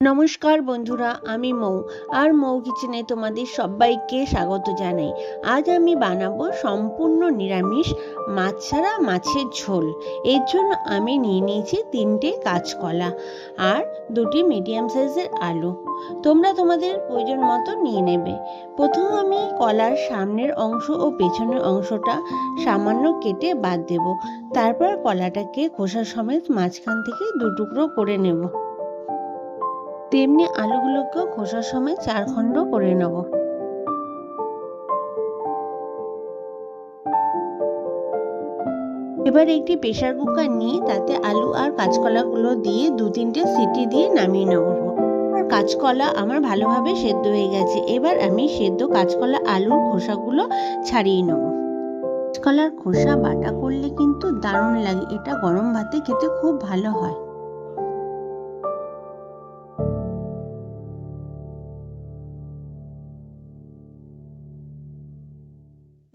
নমস্কার বন্ধুরা, আমি মৌ। আর মৌ কিচেনে তোমাদের সবাইকে স্বাগত জানাই। আজ আমি বানাবো সম্পূর্ণ নিরামিষ মাছ ছাড়া মাছের ঝোল। এর জন্য আমি নিয়ে নিয়েছি তিনটে কাঁচকলা আর দুটি মিডিয়াম সাইজের আলু। তোমরা তোমাদের প্রয়োজন মতো নিয়ে নেবে। প্রথম আমি কলার সামনের অংশ ও পেছনের অংশটা সামান্য কেটে বাদ দেব। তারপর কলাটাকে খোসা সমেত মাঝখান থেকে দু টুকরো করে নেব। তেমনি আলুগুলোকেও খোসার সময় চার খণ্ড করে নেব। এবার একটি প্রেশার কুকার নিয়ে তাতে আলু আর কাঁচকলাগুলো দিয়ে দু তিনটে সিটি দিয়ে নামিয়ে নেব। কাঁচকলা আমার ভালোভাবে সেদ্ধ হয়ে গেছে। এবার আমি সেদ্ধ কাঁচকলা আলুর খোসাগুলো ছাড়িয়ে নেব। কাঁচকলার খোসা বাটা করলে কিন্তু দারুণ লাগে। এটা গরম ভাতে খেতে খুব ভালো হয়।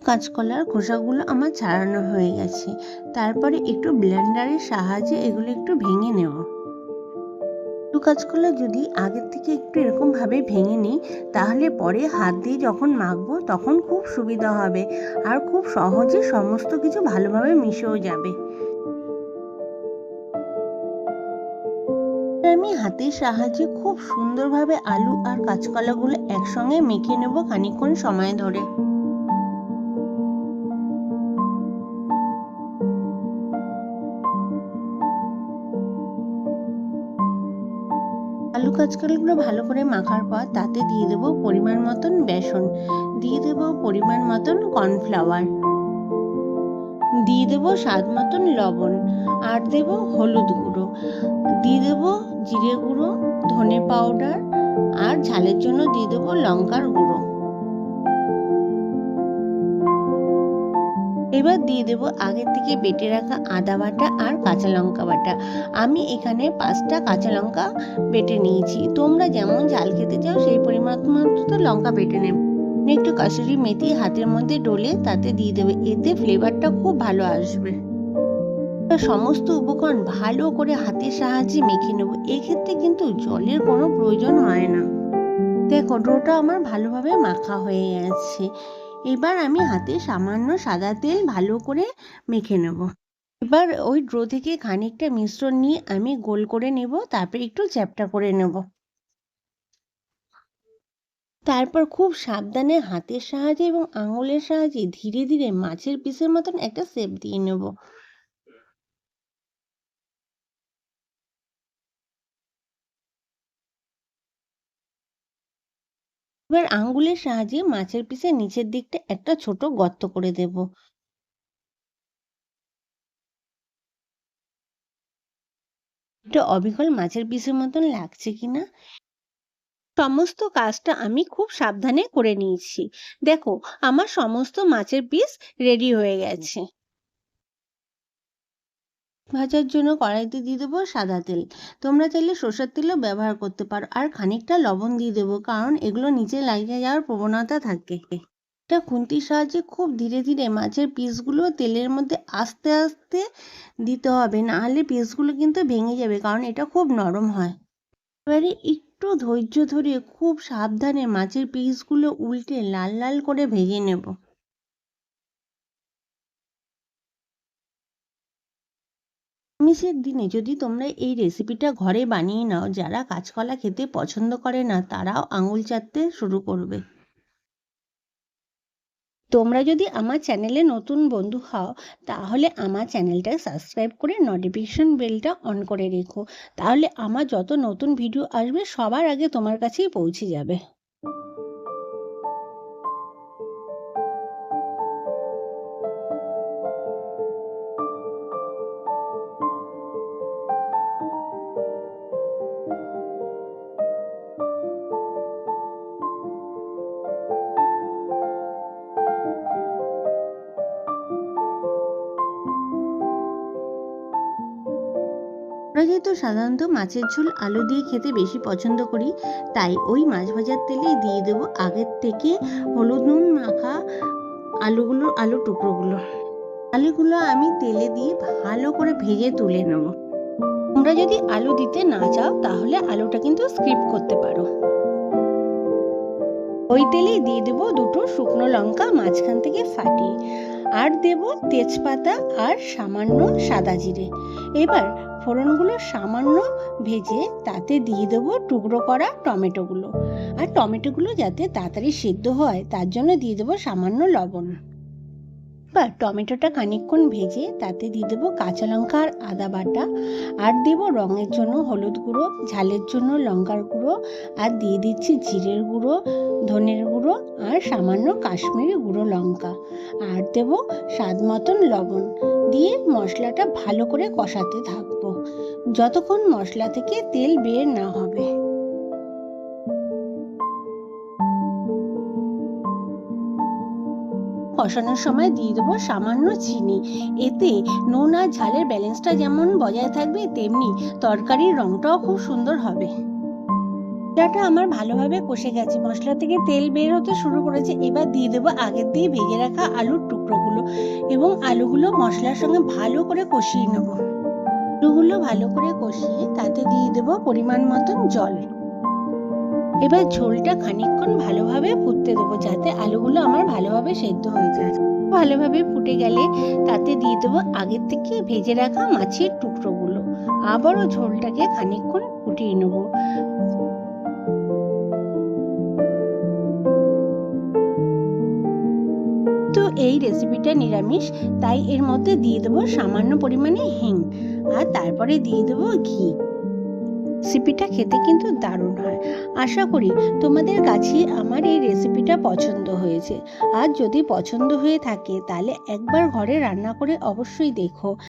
কাঁচকলার খোসাগুলো আমার ছাড়ানো হয়ে গেছে। তারপরে একটু ব্লেন্ডারের সাহায্যে এগুলো একটু ভেঙে নেব। একটু কাঁচকলা যদি আগের থেকে একটু এরকমভাবে ভেঙে নিই, তাহলে পরে হাত দিয়ে যখন মাখবো তখন খুব সুবিধা হবে আর খুব সহজে সমস্ত কিছু ভালোভাবে মিশেও যাবে। আমি হাতের সাহায্যে খুব সুন্দরভাবে আলু আর কাঁচকলাগুলো একসঙ্গে মেখে নেব খানিকক্ষণ সময় ধরে। আলু কাঁচকলগুলো ভালো করে মাখার পর তাতে দিয়ে দেবো পরিমাণ মতন বেসন। দিয়ে দেবো পরিমাণ মতন কর্নফ্লাওয়ার। দিয়ে দেবো স্বাদ মতন লবণ। আর দেবো হলুদ গুঁড়ো। দিয়ে দেবো জিরে গুঁড়ো, ধনে পাউডার, আর ঝালের জন্য দিয়ে দেবো লঙ্কার গুঁড়ো। এবার দিয়ে দেবো আগের থেকে বেটে রাখা আদা বাটা আর কাঁচা লঙ্কা বাটা। আমি এখানে পাঁচটা কাঁচা লঙ্কা বেটে নিয়েছি। তোমরা যেমন ঝাল খেতে চাও সেই পরিমাণ মতো লঙ্কা বেটে নেবে। একটু কাসুরি মেথি হাতের মধ্যে ডলে তাতে দিয়ে দেবে। এতে ফ্লেভারটা খুব ভালো আসবে। সমস্ত উপকরণ ভালো করে হাতের সাহায্যে মেখে নেব। এক্ষেত্রে কিন্তু জলের কোনো প্রয়োজন হয় না। দেখো, ডোটা আমার ভালোভাবে মাখা হয়ে গেছে। এবার আমি হাতে সামান্য সাদা তেল ভালো করে মেখে নেব। এবার ওই ড্রো থেকে খানিকটা মিশ্রণ নিয়ে আমি গোল করে নেব, তারপর একটু চ্যাপটা করে নেব। তারপর খুব সাবধানে হাতের সাহায্যে এবং আঙুলের সাহায্যে ধীরে ধীরে মাছের পিসের মতন একটা সেপ দিয়ে নেব। এবার আঙ্গুলের সাহায্যে মাছের পিসের নিচের দিকটা একটা ছোট গর্ত করে দেব। এটা অবিকল মাছের পিসের মতন লাগছে কিনা? সমস্ত কাজটা আমি খুব সাবধানে করে নিয়েছি। দেখো, আমার সমস্ত মাছের পিস রেডি হয়ে গেছে। ভাজার জন্য কড়াইতে দিয়ে দেবো সাদা তেল। তোমরা চাইলে সর্ষের তেলও ব্যবহার করতে পারো আর খানিকটা লবণ দিয়ে দেবো, কারণ এগুলো নিচে লাগিয়ে যাওয়ার প্রবণতা থাকে। এটা খুন্তির সাহায্যে খুব ধীরে ধীরে মাছের পিসগুলো তেলের মধ্যে আস্তে আস্তে দিতে হবে, নাহলে পিসগুলো কিন্তু ভেঙে যাবে, কারণ এটা খুব নরম হয়। এবারে একটু ধৈর্য ধরে খুব সাবধানে মাছের পিসগুলো উল্টে লাল লাল করে ভেজে নেব। নিরামিষের দিনে যদি তোমরা এই রেসিপিটা ঘরে বানিয়ে নাও, যারা কাঁচকলা খেতে পছন্দ করে না, তারাও আঙুল চাটতে শুরু করবে। তোমরা যদি আমার চ্যানেলে নতুন বন্ধু হও, তাহলে আমার চ্যানেলটা সাবস্ক্রাইব করে নোটিফিকেশন বেলটা অন করে রেখো। তাহলে আমার যত নতুন ভিডিও আসবে, সবার আগে তোমার কাছেই পৌঁছে যাবে। আমরা যেহেতু সাধারণত মাছের ঝোল আলু দিয়ে খেতে বেশি পছন্দ করি, তাই ওই মাছ ভাজার তেলেই দিয়ে দেবো আগের থেকে হলুদ নুন মাখা আলুগুলো, আলু টুকরোগুলো। আলুগুলো আমি তেলে দিয়ে ভালো করে ভেজে তুলে নেব। তোমরা যদি আলু দিতে না চাও, তাহলে আলুটা কিন্তু স্কিপ করতে পারো। ওই তেলেই দিয়ে দেবো দুটো শুকনো লঙ্কা মাঝখান থেকে ফাটিয়ে। আর দেব তেজপাতা আর সামান্য সাদা জিরে। এবার ফোড়নগুলো সামান্য ভেজে তাতে দিয়ে দেবো টুকরো করা টমেটোগুলো। আর টমেটোগুলো যাতে তাড়াতাড়ি সিদ্ধ হয়, তার জন্য দিয়ে দেবো সামান্য লবণ। এবার টমেটোটা খানিকক্ষণ ভেজে তাতে দিয়ে দেবো কাঁচা লঙ্কা আর আদা বাটা। আর দেব রঙের জন্য হলুদ গুঁড়ো, ঝালের জন্য লঙ্কার গুঁড়ো। আর দিয়ে দিচ্ছি জিরের গুঁড়ো, ধনের গুঁড়ো আর সামান্য কাশ্মীরি গুঁড়ো লঙ্কা। আর দেব স্বাদ মতন লবণ। দিয়ে মশলাটা ভালো করে কষাতে থাকব। যতক্ষণ মশলা থেকে তেল বের না হবে। কষানোর সময় দিয়ে দেবো সামান্য চিনি। এতে নুন আর ঝালের ব্যালেন্সটা যেমন বজায় থাকবে, তেমনি তরকারির রংটাও খুব সুন্দর হবে। মশলাটা আমার ভালোভাবে কষে গেছে। মশলা থেকে তেল বের হতে শুরু করেছে। এবার দিয়ে দেবো আগের দিয়ে ভেজে রাখা আলুর টুকরোগুলো এবং আলুগুলো মশলার সঙ্গে ভালো করে কষিয়ে নেব। আলুগুলো ভালো করে কষিয়ে তাতে দিয়ে দেব পরিমাণ মতন জল। এবার ঝোলটা খানিকক্ষণ ভালোভাবে ফুটতে দেবো যাতে আলুগুলো আমার ভালোভাবে সেদ্ধ হয়ে যায়। ভালোভাবে ফুটে গেলে তাতে দিয়ে দেবো আগের থেকে ভেজে রাখা মাছের টুকরোগুলো। আবারও ঝোলটাকে খানিকক্ষণ ফুটিয়ে নেব। এই রেসিপিটা নিরামিষ, তাই এর মধ্যে দিয়ে দেবো সামান্য পরিমাণে হিং আর তারপরে দিয়ে দেবো ঘি। রেসিপিটা খেতে কিন্তু দারুণ হয়। আশা করি তোমাদের কাছে আমার এই রেসিপিটা পছন্দ হয়েছে। আর যদি পছন্দ হয়ে থাকে, তাহলে একবার ঘরে রান্না করে অবশ্যই দেখো।